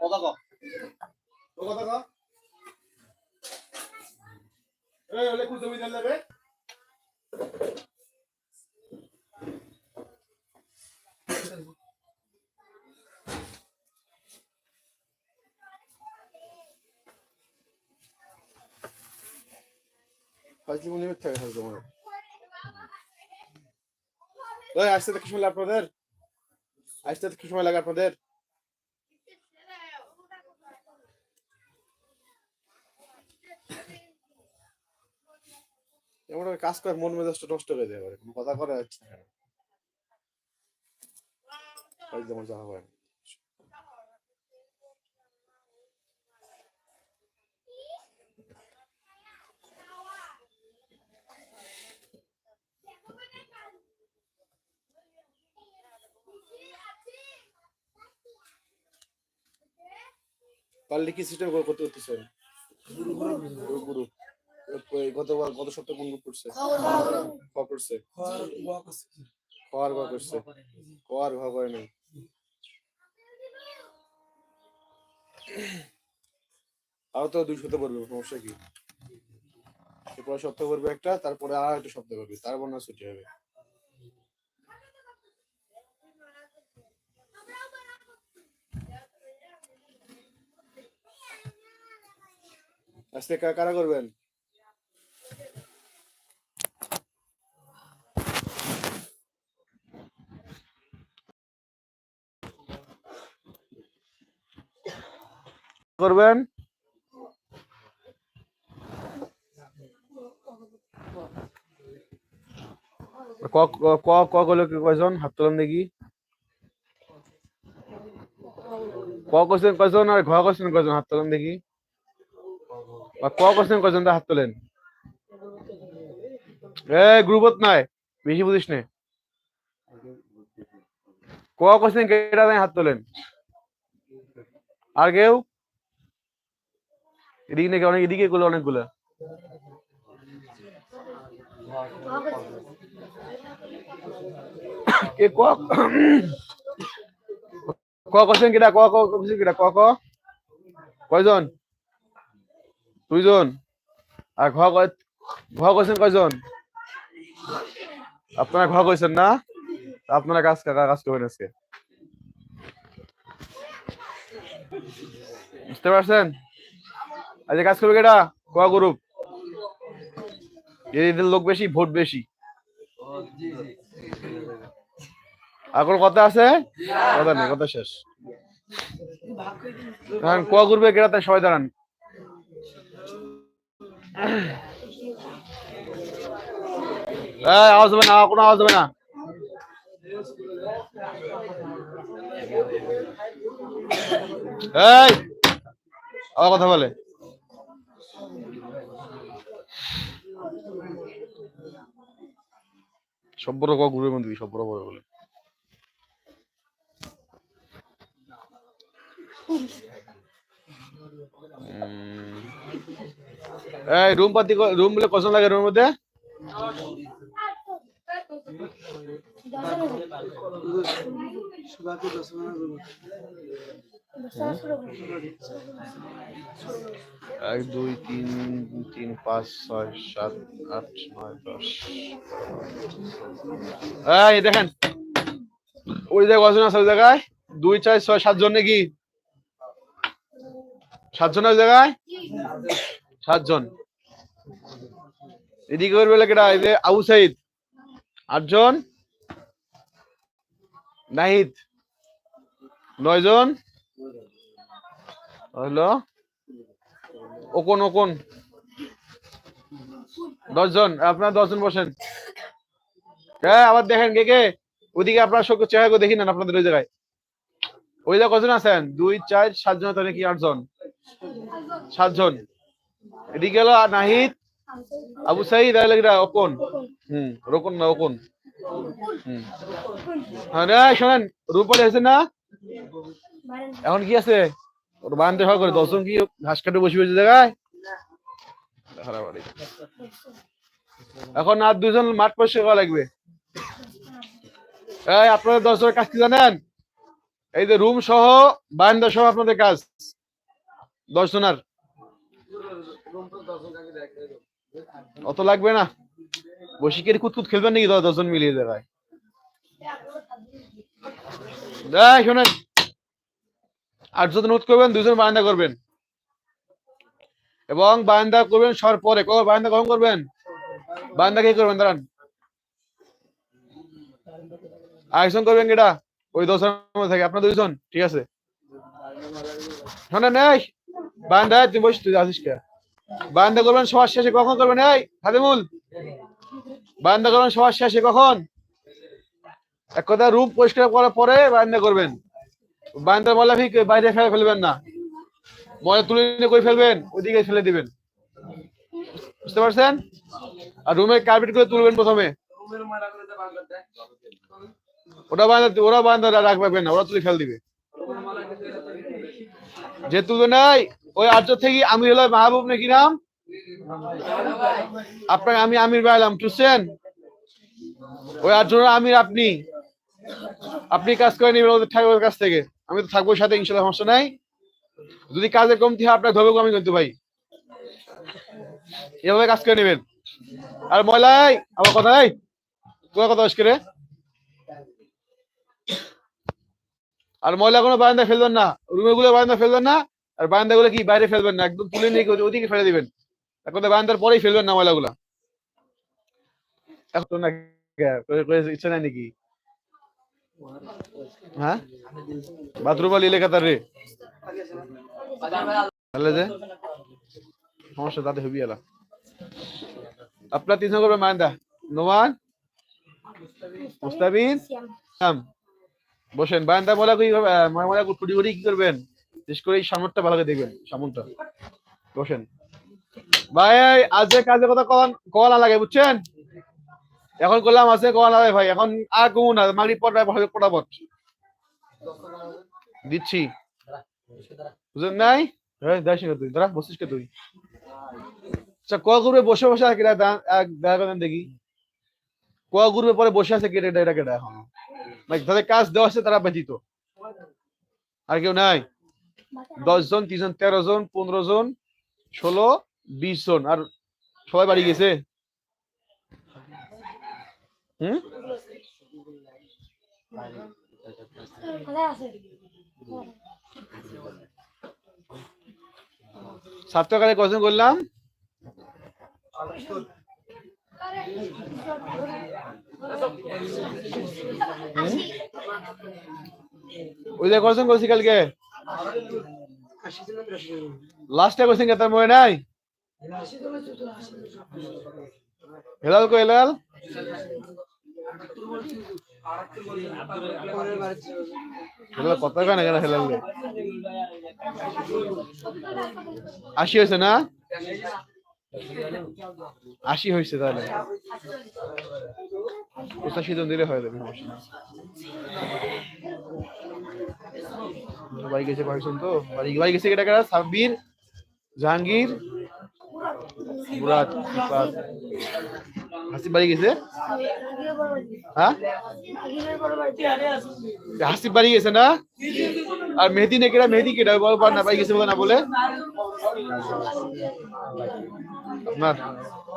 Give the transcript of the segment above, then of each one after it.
কথা কও তো কথা কও এই ওলে কুছ জমি দিলে রে ফাজলি মনে হচ্ছে থাকে তোমার ওই আসতে তো কি সময় লাগে আপনাদের আসতে কি সময় লাগে আপনাদের? এমন কাজ করে, মন মেজাজটা নষ্ট হয়ে যায় কোনো কথা করা যাচ্ছে না। পারলে কি সিস্টেম করতে করতেছেন গুরু। গতবার গত সপ্তাহে কোন গ্রুপ করছে? করছে? কর ঘ করছে। কর ঘ করে নাই। আরও তো দুই শব্দ পড়বে সমস্যা কি? এরপরে শব্দ করবে একটা তারপরে আর একটা শব্দ করবে তারপর না ছুটি হবে। আজকে কারা করবেন? করবেন? ক, ক- ক ক করল কি কয়জন? হাত তোলেন দেখি। ক কোশ্চেন কয়জন আর ঘ কোশ্চেন কয়জন? হাত তোলেন দেখি। বা ক কোশ্চেন কয়জন তা হাত তোলেন। এ গ্রুপত নাই। বেশি বুঝিস নে? ক কোশ্চেন কেটা হাত তোলেন। আর কেউ? এদিকে নাকি অনেক এদিকে গুলো অনেকগুলো। কে ক ক কোশ্চেন কেটা ক ক কোশ্চেন কেটা ক ক কয়জন? দুইজন? আর ঘ কয় ঘ কইছেন কয়জন? আপনারা ঘ কইছেন না? আপনারা কাজ কাজ কাজ করবেন আজকে। বুঝতে পারছেন? আজকে কাজ করবে কেটা ক গ্রুপ এদের লোক বেশি, ভোট বেশি। আর কোনো কথা আছে? কথা নেই, কথা শেষ। এখন ক গ্রুপে কেটাতে সবাই দাঁড়ান। আওয়াজ হবে না কোনো আওয়াজ হবে না। এই আবার কথা বলে। সব্বর ক গ্রুপের মধ্যে সব্বর বলে বলে। উম, এই রুম পাতি রুম বলে কজন লাগে রুমের মধ্যে? এক, দুই, তিন তিন, পাঁচ, ছয়, সাত, আট, নয়, দশ। এই দেখেন। ওই জায়গায় কজন আছে ওই জায়গায়? দুই, চার, ছয়, সাতজন নাকি? সাতজন ওই জায়গায়? সাতজন। এদিকে করবে কেটা এই যে আবু সাইদ। আটজন। নাহিদ। নয়জন। হলো ওকন ওকন। দশজন। আপনার দশজন বসেন। হ্যাঁ আবার দেখেন কে কে? ওইদিকে আপনার সব চেহারা দেখি নেন আপনাদের ওই জায়গায়। ওই জায়গায় কজন আছেন? দুই, চার, সাতজন তাহলে কি আটজন। সাতজন। এদিকে হলো নাহিদ আবু সাইদ আর লাগরা ওকন হুম। রোকন না ওকন হুম। হ্যাঁ শোনেন রূপালি আছে না? এখন কি আছে? ওর বান্ধে হয় করে দশজন কি ঘাস কাটে বসে বসে জায়গায়? এখন আর দুজন মাঠ পরিষ্কার করা লাগবে। এই আপনারা দশজনের কাজ কি জানেন? এই যে রুম সহ বারান্দা সহ আপনাদের কাজ। দশ জনার। অত লাগবে না। বসিকের কুতকুত খেলবেন নাকি দশ দশজন মিলিয়ে দেয় দেখ শোনেন। আটজন নোট করবেন, দুজন বারান্দা করবেন। এবং বারান্দা করবেন সর পরে। কখন বারান্দা কখন করবেন? বারান্দা কে করবেন? দাঁড়ান। আরেকজন করবেন কেটা ওই দশের মধ্যে থাকে। আপনার দুইজন? ঠিক আছে। শোনেন, এই বারান্দা তুমি তুই আসিস কে? বারান্দা করবেন, সবার শেষে কখন করবেন? এই হাদিমুল বারান্দা করবেন, সবার শেষে কখন? এক কথা, রূপ পরিষ্কার করার পরে বারান্দা করবেন। বারান্দার ময়লা বাইরে ফেলে ফেলবেন না। ময়লা তুলে নিয়ে কই ফেলবেন? ওইদিকে ফেলে দিবেন। বুঝতে পারছেন? আর রুমের কার্পেট করে তুলবেন প্রথমে। ওটা বান্ধা ওরা বান্ধা রাখবেন না, ওরা তুলে ফেল দিবে। যে তুলবে নাই ওই আর্য থেকে আমি হলো মাহবুব নাকি নাম? আপনাকে আমি আমির বাইলাম টুসেন। ওই আর্জুন আমির, আপনি। আপনি কাজ করে নিবেন ঠাকুরের কাছ থেকে। আমি তো থাকব সাথে, ইনশাল্লাহ, সমস্যা নাই। যদি কাজের কমতি হয় আপনার ধরবে কমই কিন্তু, ভাই। এভাবে কাজ করে নেবেন। আর ময়লাই, আমার কথা নাই তোমার কথা করে আর ময়লা কোনো বারান্দা ফেলবেন না। রুমে গুলো বারান্দা ফেলবেন না। আর বারান্দা গুলো কি বাইরে ফেলবেন না? একদম তুলে নিয়ে ওইদিকে ফেলে দিবেন। এক কথা বারান্দার পরেই ফেলবেন না ময়লা গুলা এখন না ইচ্ছা নাই নাকি? হ্যাঁ? বাথরুম আলী লেখা তার রে। তাহলে যে, সমস্যা তাতে হবি এলা আপনার তিনজন করবে মায়ন্দা নোমান? মুস্তাবিন বসেন, বারান্দা ময়লা কই ময়লা ফুটি ফুটি কি করবেন? বিশেষ করে এই সামনটা ভালো করে দেখবেন, সামনটা। বসেন। ভাই আজকে কাজে কথা কল লাগে, বুঝছেন? এখন করলাম আছে কল লাগে ভাই, এখন আর কমু না, মাগরি পড়া পড়াবট দিচ্ছি। বুঝলেন নাই? না তুই বসিস কে তুই? আচ্ছা ক গ্রুপে বসে বসে আছে কেটা দেখা করেন দেখি। ক গ্রুপে পরে বসে আছে কেটে এটা কেটা এখন? মানে তাদের কাজ দেওয়া আছে, তারা ব্যতীত। আর কেউ নাই? দশ জন তিনজন তেরো জন, পনেরো জন, ষোলো, বিশ জন। আর সবাই বাড়ি গেছে? হুম? ছাত্রকালে কজন করলাম? ওই যে কজন করছি কালকে? লাস্টে কোশ্চেন কে তার মনে নাই? হেলাল কো হেলাল? হেলাল কত কেন কেন হেলাল আশি হয়েছে না? আশি হয়েছে তাহলে। পঁচাশি জন দিলে হয়ে। বাড়ি গেছে পারছেন তো? বাড়ি বাড়ি গেছে কেটা কেটা সাব্বির, জাহাঙ্গীর, মুরাদ ইফাত হাসিব বাড়ি গেছে? হ্যাঁ? হাসিব বাড়ি গেছে না? আর মেহেদি নে কেটা? মেহেদি কেটা? বল পার না, বাড়ি গেছে না বলে? আপনার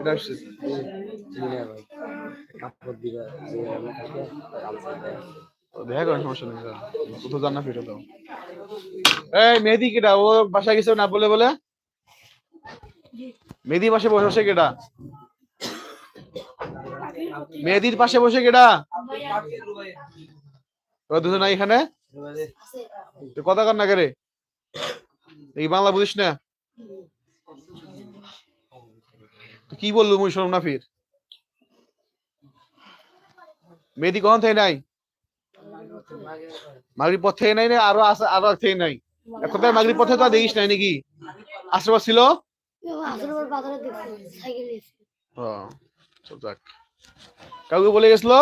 এটা আসছে? এই, মেহেদি কেটা ও বাসায় গেছে না? বলে বলে। পাশে বসে বসে কেটা মেহেদির পাশে বসে কেটা দুজন এখানে? কথা কর না কে রে এই বাংলা বুঝিস না। কি বললু মুই শোন না ফির মেহেদি কখন থেকে নাই? মাগরিব পথ নাই না আরও আসে আরও থেকে নাই। এখন তাই মাগরিব পথে তো দেখিস নাই নাকি? আশেপাশ ছিল? কাউকে বলে গেছিল?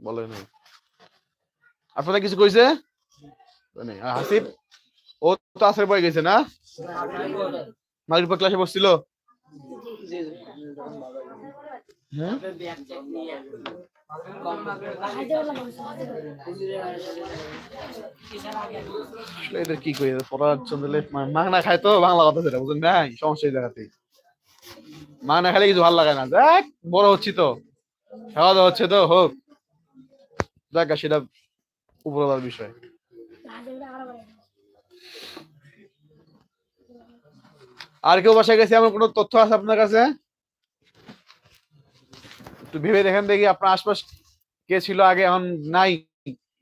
বলে নাই। আপনাদের কিছু কইছে। হাসিব ও তো আসরে পরে গেছে না? মাগরিব ক্লাসে বসছিল? হুম? কিছু লাগে না। দেখ, বড় হচ্ছি তো। খাওয়া দাওয়া হচ্ছে তো, হোক। সেটা উপরওয়ালার বিষয়। আর কেউ বাসায় গেছে? এমন কোনো তথ্য আছে আপনার কাছে? একটু ভেবে দেখেন দেখি আপনার আশপাশ কে ছিল আগে, এখন নাই।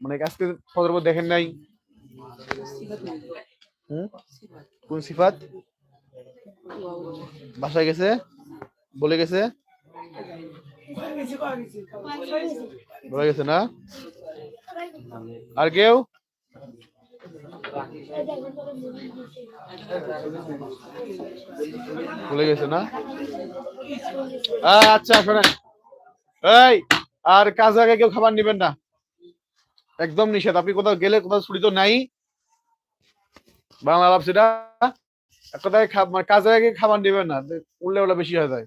মানে আজকে খবর দেখেন নাই? কোন সিফাত? বাসায় গেছে? বলে গেছে? বলে গেছে না? আর কেউ? বলে গেছে না? আচ্ছা শোনেন। এই আর কাজ আগে কেউ খাবার নেবেন না। একদম নিষেধ। আপনি কোথাও গেলে কোথাও ছুটি তো নাই। বাংলা লাভ সেটা কথায় মানে কাজ আগে খাবার নেবেন না। উল্লে উল্লে বেশি হয়ে যায়।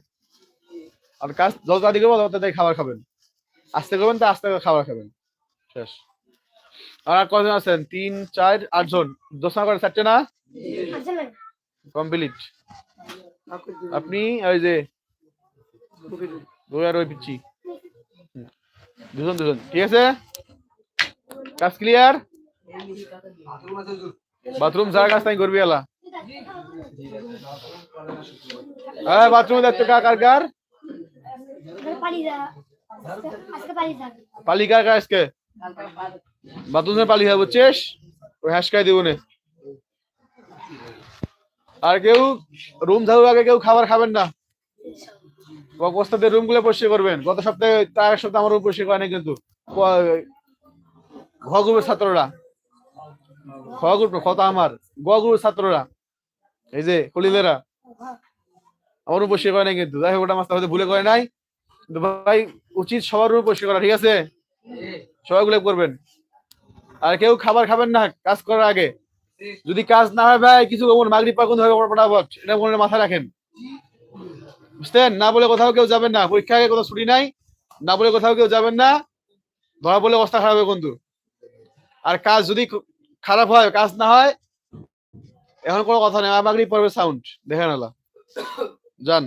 আর কাজ যত তাড়াতাড়ি করব তত তাড়াতাড়ি খাবার খাবেন। আস্তে করবেন তা আস্তে খাবার খাবেন। শেষ। আর কজন আছেন? তিন চার আটজন। দশ করে চারটে না? কমপ্লিট। আপনি ওই যে দুই আর ওই পিচ্ছি। দুজন দুজন। ঠিক আছে? কাজ ক্লিয়ার বাথরুম যার কাজ তাই করবি এলা হ্যাঁ বাথরুমে দেখতে কার কার কার? পালি যা যা কার কার আজকে? বাথরুমে পালি হবে বুঝছিস? ওই হাসকাই দিব আর কেউ, রুম ঝাড়ুর আগে কেউ খাবার খাবেন না। বস্তাতে রুমগুলো পরিষ্কার করবেন। গত সপ্তাহে তার এক সপ্তাহ আমার রুম পরিষ্কার করেনি কিন্তু। ঘ ছাত্ররা। খ গ্রুপ কত আমার। গ ছাত্ররা। এই যে কলিলেরা। আমার রুম পরিষ্কার করে নাই কিন্তু। যাই ওটা মাস্টার হয়তো ভুলে করে নাই। ভাই, উচিত সবার রুম পরিষ্কার করা, ঠিক আছে? সবাই গুলো করবেন। আর কেউ খাবার খাবেন না, কাজ করার আগে। যদি কাজ না হয় ভাই, কিছু মাগরি পাকুন হবে ফটাফট এটা মনে মাথায় রাখেন। বুঝতেন না বলে কোথাও কেউ যাবেন না। পরীক্ষা আগে কোথাও ছুটি নাই, না বলে কোথাও কেউ যাবেন না। ধরা বলে অবস্থা খারাপ হবে বন্ধু। আর কাজ যদি খারাপ হয়, কাজ না হয়, এখন কোনো কথা নেই। আমাগরি পড়বে সাউন্ড দেখেন আলা যান।